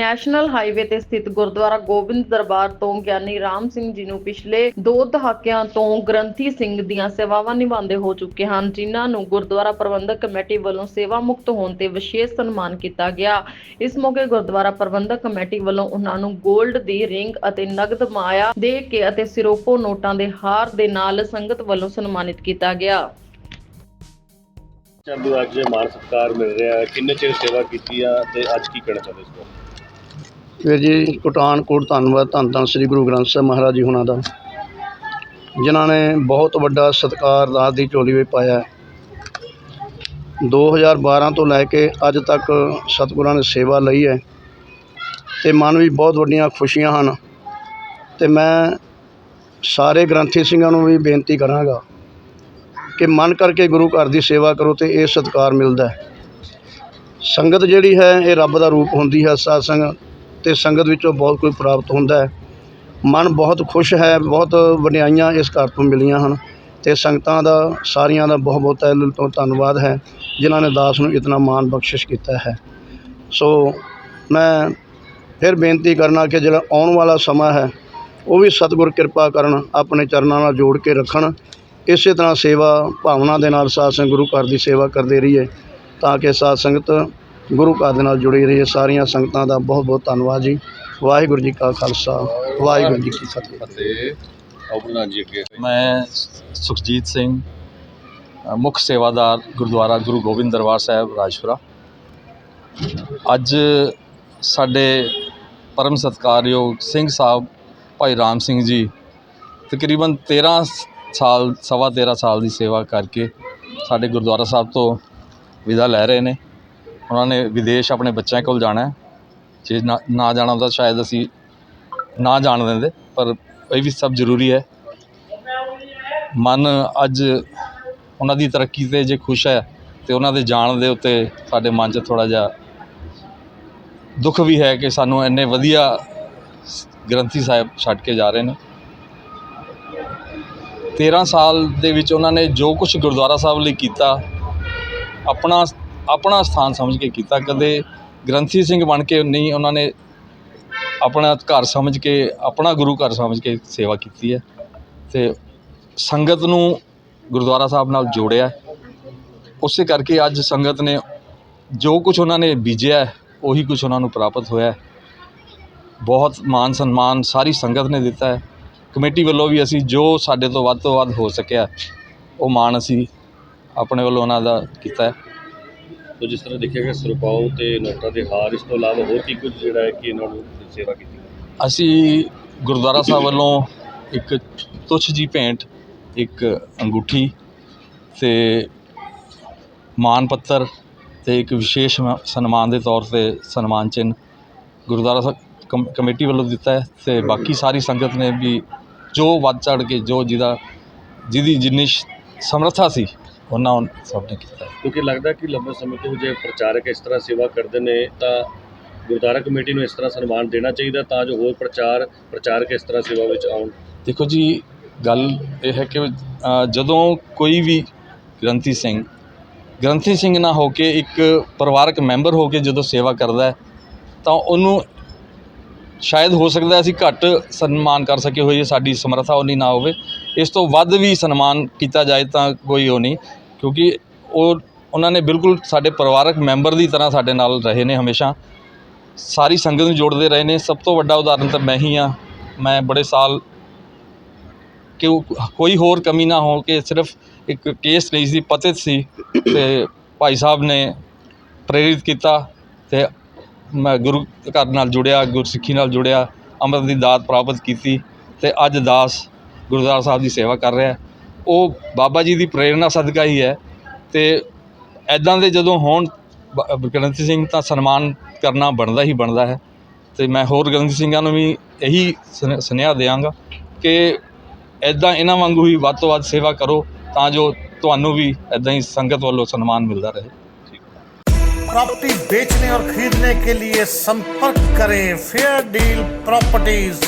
National highway ਤੇ ਸਥਿਤ ਗੁਰਦੁਆਰਾ ਗੋਬਿੰਦ ਦਰਬਾਰ ਤੋਂ ਗਿਆਨੀ ਰਾਮ ਸਿੰਘ ਜੀ ਨੂੰ ਪਿਛਲੇ 2 ਦਹਾਕਿਆਂ ਤੋਂ ਗ੍ਰੰਥੀ ਸਿੰਘ ਦੀਆਂ ਸੇਵਾਵਾਂ ਨਿਭਾਉਂਦੇ ਹੋ ਚੁੱਕੇ ਹਨ, ਜਿਨ੍ਹਾਂ ਨੂੰ ਗੁਰਦੁਆਰਾ ਪ੍ਰਬੰਧਕ ਕਮੇਟੀ ਵੱਲੋਂ ਸੇਵਾ ਮੁਕਤ ਹੋਣ ਤੇ ਵਿਸ਼ੇਸ਼ ਸਨਮਾਨ ਕੀਤਾ ਗਿਆ। ਇਸ ਮੌਕੇ ਗੁਰਦੁਆਰਾ ਪ੍ਰਬੰਧਕ ਕਮੇਟੀ ਵੱਲੋਂ ਉਹਨਾਂ ਨੂੰ 골ਡ ਦੀ ਰਿੰਗ ਅਤੇ ਨਗਦ ਮਾਇਆ ਦੇ ਕੇ ਅਤੇ ਸਿਰੋਪੋ ਨੋਟਾਂ ਦੇ ਹਾਰ ਦੇ ਨਾਲ ਸੰਗਤ ਵੱਲੋਂ ਸਨਮਾਨਿਤ ਕੀਤਾ ਗਿਆ। ਚਾਹੁੰਦੇ ਅੱਜ ਮਾਨ ਸਤਿਕਾਰ ਮਿਲ ਰਿਹਾ ਕਿੰਨੇ ਚਿਰ ਸੇਵਾ ਕੀਤੀ ਆ ਤੇ ਅੱਜ ਕੀ ਕਹਿਣਾ ਚਾਹੁੰਦੇ ਇਸ ਵੀਰ ਜੀ ਪਠਾਨਕੋਟ ਧੰਨਵਾਦ, ਧੰਨ ਧੰਨ ਸ੍ਰੀ ਗੁਰੂ ਗ੍ਰੰਥ ਸਾਹਿਬ ਮਹਾਰਾਜ ਜੀ ਹੁਣਾਂ ਦਾ। ਜਿਨ੍ਹਾਂ ਨੇ ਬਹੁਤ ਵੱਡਾ ਸਤਿਕਾਰ ਰਾਤ ਦੀ ਝੋਲੀ ਵਿੱਚ ਪਾਇਆ ਹੈ। 2012 ਤੋਂ ਲੈ ਕੇ ਅੱਜ ਤੱਕ ਸਤਿਗੁਰਾਂ ਨੇ ਸੇਵਾ ਲਈ ਹੈ ਤੇ ਮਨ ਵੀ ਬਹੁਤ ਵੱਡੀਆਂ ਖੁਸ਼ੀਆਂ ਹਨ। ਤੇ ਮੈਂ ਸਾਰੇ ਗ੍ਰੰਥੀ ਸਿੰਘਾਂ ਨੂੰ ਵੀ ਬੇਨਤੀ ਕਰਾਂਗਾ ਕਿ ਮਨ ਕਰਕੇ ਗੁਰੂ ਘਰ ਦੀ ਸੇਵਾ ਕਰੋ ਤੇ ਇਹ ਸਤਿਕਾਰ ਮਿਲਦਾ ਹੈ। ਸੰਗਤ ਜਿਹੜੀ ਹੈ, ਇਹ ਰੱਬ ਦਾ ਰੂਪ ਹੁੰਦੀ ਹੈ, ਸਾਧ ਸੰਗਤ। ਤੇ ਸੰਗਤ ਵਿੱਚੋਂ ਬਹੁਤ ਕੁਝ ਪ੍ਰਾਪਤ ਹੁੰਦਾ ਹੈ। ਮਨ ਬਹੁਤ ਖੁਸ਼ ਹੈ, ਬਹੁਤ ਵਡਿਆਈਆਂ ਇਸ ਘਰ ਤੋਂ ਮਿਲੀਆਂ ਹਨ ਅਤੇ ਸੰਗਤਾਂ ਦਾ, ਸਾਰੀਆਂ ਦਾ ਬਹੁਤ ਬਹੁਤ ਤਹਿ ਦਿਲ ਤੋਂ ਧੰਨਵਾਦ ਹੈ, ਜਿਨ੍ਹਾਂ ਨੇ ਦਾਸ ਨੂੰ ਇਤਨਾ ਮਾਣ ਬਖਸ਼ਿਸ਼ ਕੀਤਾ ਹੈ। ਸੋ ਮੈਂ ਫਿਰ ਬੇਨਤੀ ਕਰਨਾ ਕਿ ਜਿਹੜਾ ਆਉਣ ਵਾਲਾ ਸਮਾਂ ਹੈ, ਉਹ ਵੀ ਸਤਿਗੁਰ ਕਿਰਪਾ ਕਰਨ ਆਪਣੇ ਚਰਨਾਂ ਨਾਲ ਜੋੜ ਕੇ ਰੱਖਣ। ਇਸੇ ਤਰ੍ਹਾਂ ਸੇਵਾ ਭਾਵਨਾ ਦੇ ਨਾਲ ਸਾਧ ਸੰਗਤ ਗੁਰੂ ਘਰ ਦੀ ਸੇਵਾ ਕਰਦੇ ਰਹੀਏ, ਤਾਂ ਕਿ ਸਾਧ ਸੰਗਤ ਗੁਰੂ ਘਰ ਦੇ ਨਾਲ ਜੁੜੀ ਰਹੀ ਸਾਰੀਆਂ ਸੰਗਤਾਂ ਦਾ ਬਹੁਤ ਬਹੁਤ ਧੰਨਵਾਦ ਜੀ। ਵਾਹਿਗੁਰੂ ਜੀ ਕਾ ਖਾਲਸਾ, ਵਾਹਿਗੁਰੂ ਜੀ ਕੀ ਫਤਿਹ। ਅਤੇ ਮੈਂ ਸੁਖਜੀਤ ਸਿੰਘ ਮੁੱਖ ਸੇਵਾਦਾਰ ਗੁਰਦੁਆਰਾ ਗੁਰੂ ਗੋਬਿੰਦ ਦਰਬਾਰ ਸਾਹਿਬ, ਰਾਜਪੁਰਾ। ਅੱਜ ਸਾਡੇ ਪਰਮ ਸਤਿਕਾਰਯੋਗ ਸਿੰਘ ਸਾਹਿਬ ਭਾਈ ਰਾਮ ਸਿੰਘ ਜੀ ਤਕਰੀਬਨ 13 ਸਾਲ, ਸਵਾ 13 ਸਾਲ ਦੀ ਸੇਵਾ ਕਰਕੇ ਸਾਡੇ ਗੁਰਦੁਆਰਾ ਸਾਹਿਬ ਤੋਂ ਵਿਦਾ ਲੈ ਰਹੇ ਨੇ। ਉਹਨਾਂ ਨੇ ਵਿਦੇਸ਼ ਆਪਣੇ ਬੱਚਿਆਂ ਕੋਲ ਜਾਣਾ ਜੇ ਨਾ ਨਾ ਜਾਣਾ ਹੁੰਦਾ ਸ਼ਾਇਦ ਅਸੀਂ ਨਾ ਜਾਣ ਦਿੰਦੇ, ਪਰ ਇਹ ਵੀ ਸਭ ਜ਼ਰੂਰੀ ਹੈ। ਮਨ ਅੱਜ ਉਹਨਾਂ ਦੀ ਤਰੱਕੀ ਤੇ ਜੇ ਖੁਸ਼ ਹੈ, ਤੇ ਉਹਨਾਂ ਦੇ ਜਾਣ ਦੇ ਉੱਤੇ ਸਾਡੇ ਮਨ 'ਚ ਥੋੜ੍ਹਾ ਜਿਹਾ ਦੁੱਖ ਵੀ ਹੈ ਕਿ ਸਾਨੂੰ ਇੰਨੇ ਵਧੀਆ ਗ੍ਰੰਥੀ ਸਾਹਿਬ ਛੱਡ ਕੇ ਜਾ ਰਹੇ ਨੇ। 13 ਸਾਲ ਦੇ ਵਿੱਚ ਉਹਨਾਂ ਨੇ ਜੋ ਕੁਝ ਗੁਰਦੁਆਰਾ ਸਾਹਿਬ ਲਈ ਕੀਤਾ, ਆਪਣਾ ਆਪਣਾ ਸਥਾਨ ਸਮਝ ਕੇ ਕੀਤਾ। ਕਦੇ ਗ੍ਰੰਥੀ ਸਿੰਘ ਬਣ ਕੇ ਨਹੀਂ ਉਹਨਾਂ ਨੇ ਆਪਣਾ ਘਰ ਸਮਝ ਕੇ, ਆਪਣਾ ਗੁਰੂ ਘਰ ਸਮਝ ਕੇ ਸੇਵਾ ਕੀਤੀ ਹੈ। ਤੇ ਸੰਗਤ ਨੂੰ ਗੁਰਦੁਆਰਾ ਸਾਹਿਬ ਨਾਲ ਜੋੜਿਆ। ਉਸੇ ਕਰਕੇ ਅੱਜ ਸੰਗਤ ਨੇ ਜੋ ਕੁਝ ਉਹਨਾਂ ਨੇ ਬੀਜਿਆ ਉਹੀ ਕੁਝ ਉਹਨਾਂ ਨੂੰ ਪ੍ਰਾਪਤ ਹੋਇਆ ਬਹੁਤ ਮਾਨ ਸਨਮਾਨ ਸਾਰੀ ਸੰਗਤ ਨੇ ਦਿੱਤਾ ਹੈ। ਕਮੇਟੀ ਵੱਲੋਂ ਵੀ ਅਸੀਂ ਜੋ ਸਾਡੇ ਤੋਂ ਵੱਧ ਤੋਂ ਵੱਧ ਹੋ ਸਕਿਆ, ਉਹ ਮਾਣ ਅਸੀਂ ਆਪਣੇ ਵੱਲੋਂ ਉਹਨਾਂ ਦਾ ਕੀਤਾ ਹੈ। ਤੋ ਜਿਸ ਤਰ੍ਹਾਂ ਦੇਖਿਆ ਗਿਆ ਸਰਪਾਉ ਤੇ ਨੋਟਾਂ ਦੇ ਹਾਰ, ਇਸ ਤੋਂ ਇਲਾਵਾ ਹੋਰ ਕੀ ਕੁਝ ਜਿਹੜਾ ਹੈ ਕਿ ਇਹਨਾਂ ਨੂੰ ਸੇਵਾ ਕੀਤੀ ਅਸੀਂ ਗੁਰਦੁਆਰਾ ਸਾਹਿਬ ਵੱਲੋਂ ਇੱਕ ਤੁਛ ਜੀ ਭੇਂਟ, ਇੱਕ ਅੰਗੂਠੀ ਤੇ ਮਾਨ ਪੱਤਰ ਤੇ ਇੱਕ ਵਿਸ਼ੇਸ਼ ਸਨਮਾਨ ਦੇ ਤੌਰ ਤੇ ਸਨਮਾਨ ਚਿੰਨ੍ਹ ਗੁਰਦੁਆਰਾ ਸਾਹਿਬ ਕਮੇਟੀ ਵੱਲੋਂ ਦਿੱਤਾ ਹੈ ਤੇ ਬਾਕੀ ਸਾਰੀ ਸੰਗਤ ਨੇ ਵੀ ਜੋ ਵੱਧ ਚੜ ਕੇ, ਜੋ ਜਿਹਦਾ, ਜਿਹਦੀ ਜਿੰਨੀ ਸਮਰੱਥਾ ਸੀ ਉਹਨਾਂ ਸਭ ਨੇ ਕੀਤਾ ਕਿਉਂਕਿ ਲੱਗਦਾ ਕਿ ਲੰਬੇ ਸਮੇਂ ਤੋਂ ਜੇ ਪ੍ਰਚਾਰਕ ਇਸ ਤਰ੍ਹਾਂ ਸੇਵਾ ਕਰਦੇ ਨੇ ਤਾਂ ਗੁਰਦੁਆਰਾ ਕਮੇਟੀ ਨੂੰ ਇਸ ਤਰ੍ਹਾਂ ਸਨਮਾਨ ਦੇਣਾ ਚਾਹੀਦਾ ਤਾਂ ਜੋ ਹੋਰ ਪ੍ਰਚਾਰ ਪ੍ਰਚਾਰਕ ਇਸ ਤਰ੍ਹਾਂ ਸੇਵਾ ਵਿੱਚ ਆਉਣ। ਦੇਖੋ ਜੀ ਗੱਲ ਇਹ ਹੈ ਕਿ ਜਦੋਂ ਕੋਈ ਵੀ ਗ੍ਰੰਥੀ ਸਿੰਘ ਗ੍ਰੰਥੀ ਸਿੰਘ ਨਾ ਹੋ ਕੇ ਇੱਕ ਪਰਿਵਾਰਕ ਮੈਂਬਰ ਹੋ ਕੇ ਜਦੋਂ ਸੇਵਾ ਕਰਦਾ ਹੈ ਤਾਂ ਉਹਨੂੰ ਸ਼ਾਇਦ ਹੋ ਸਕਦਾ ਅਸੀਂ ਘੱਟ ਸਨਮਾਨ ਕਰ ਸਕੇ ਹੋਈਏ ਸਾਡੀ ਸਮਰੱਥਾ ਉਨੀ ਨਾ ਹੋਵੇ। ਇਸ ਤੋਂ ਵੱਧ ਵੀ ਸਨਮਾਨ ਕੀਤਾ ਜਾਏ ਤਾਂ ਕੋਈ ਉਹ ਨਹੀਂ। ਕਿਉਂਕਿ ਉਹ, ਉਹਨਾਂ ਨੇ ਬਿਲਕੁਲ ਸਾਡੇ ਪਰਿਵਾਰਕ ਮੈਂਬਰ ਦੀ ਤਰ੍ਹਾਂ ਸਾਡੇ ਨਾਲ ਰਹੇ ਨੇ ਹਮੇਸ਼ਾ। ਸਾਰੀ ਸੰਗਤ ਨੂੰ ਜੋੜਦੇ ਰਹੇ ਨੇ। ਸਭ ਤੋਂ ਵੱਡਾ ਉਦਾਹਰਨ ਤਾਂ ਮੈਂ ਹੀ ਹਾਂ। ਮੈਂ ਬੜੇ ਸਾਲ ਕਿ ਕੋਈ ਹੋਰ ਕਮੀ ਨਾ ਹੋ ਕੇ ਸਿਰਫ ਇੱਕ ਕੇਸ ਨਹੀਂ ਸੀ ਪਤਿਤ ਸੀ ਤੇ ਭਾਈ ਸਾਹਿਬ ਨੇ ਪ੍ਰੇਰਿਤ ਕੀਤਾ ਤੇ ਮੈਂ ਗੁਰੂ ਘਰ ਨਾਲ ਜੁੜਿਆ, ਗੁਰਸਿੱਖੀ ਨਾਲ ਜੁੜਿਆ, ਅੰਮ੍ਰਿਤ ਦੀ ਦਾਤ ਪ੍ਰਾਪਤ ਕੀਤੀ ਤੇ ਅੱਜ ਦਾਸ ਗੁਰਦੁਆਰਾ ਸਾਹਿਬ ਦੀ ਸੇਵਾ ਕਰ ਰਿਹਾ। ਉਹ ਬਾਬਾ ਜੀ ਦੀ ਪ੍ਰੇਰਣਾ ਸਦਕਾ ਹੀ ਹੈ ਤੇ ਐਦਾਂ ਦੇ ਜਦੋਂ ਹੋਣ ਬ- ਗ੍ਰੰਥੀ ਸਿੰਘ ਤਾਂ ਸਨਮਾਨ ਕਰਨਾ ਬਣਦਾ ਹੀ ਬਣਦਾ ਹੈ ਤੇ ਮੈਂ ਹੋਰ ਗ੍ਰੰਥੀ ਸਿੰਘਾਂ ਨੂੰ ਵੀ ਇਹੀ ਸੁਨ- ਸੁਨੇਹਾ ਦਿਆਂਗਾ ਕਿ ਐਦਾਂ ਇਹਨਾਂ ਵਾਂਗੂ ਹੀ ਵੱਧ ਤੋਂ ਵੱਧ ਸੇਵਾ ਕਰੋ ਤਾਂ ਜੋ ਤੁਹਾਨੂੰ ਵੀ ਐਦਾਂ ਹੀ ਸੰਗਤ ਵੱਲੋਂ ਸਨਮਾਨ ਮਿਲਦਾ ਰਹੇ प्रॉपर्टी बेचने और खरीदने के लिए संपर्क करें फेयर डील प्रॉपर्टीज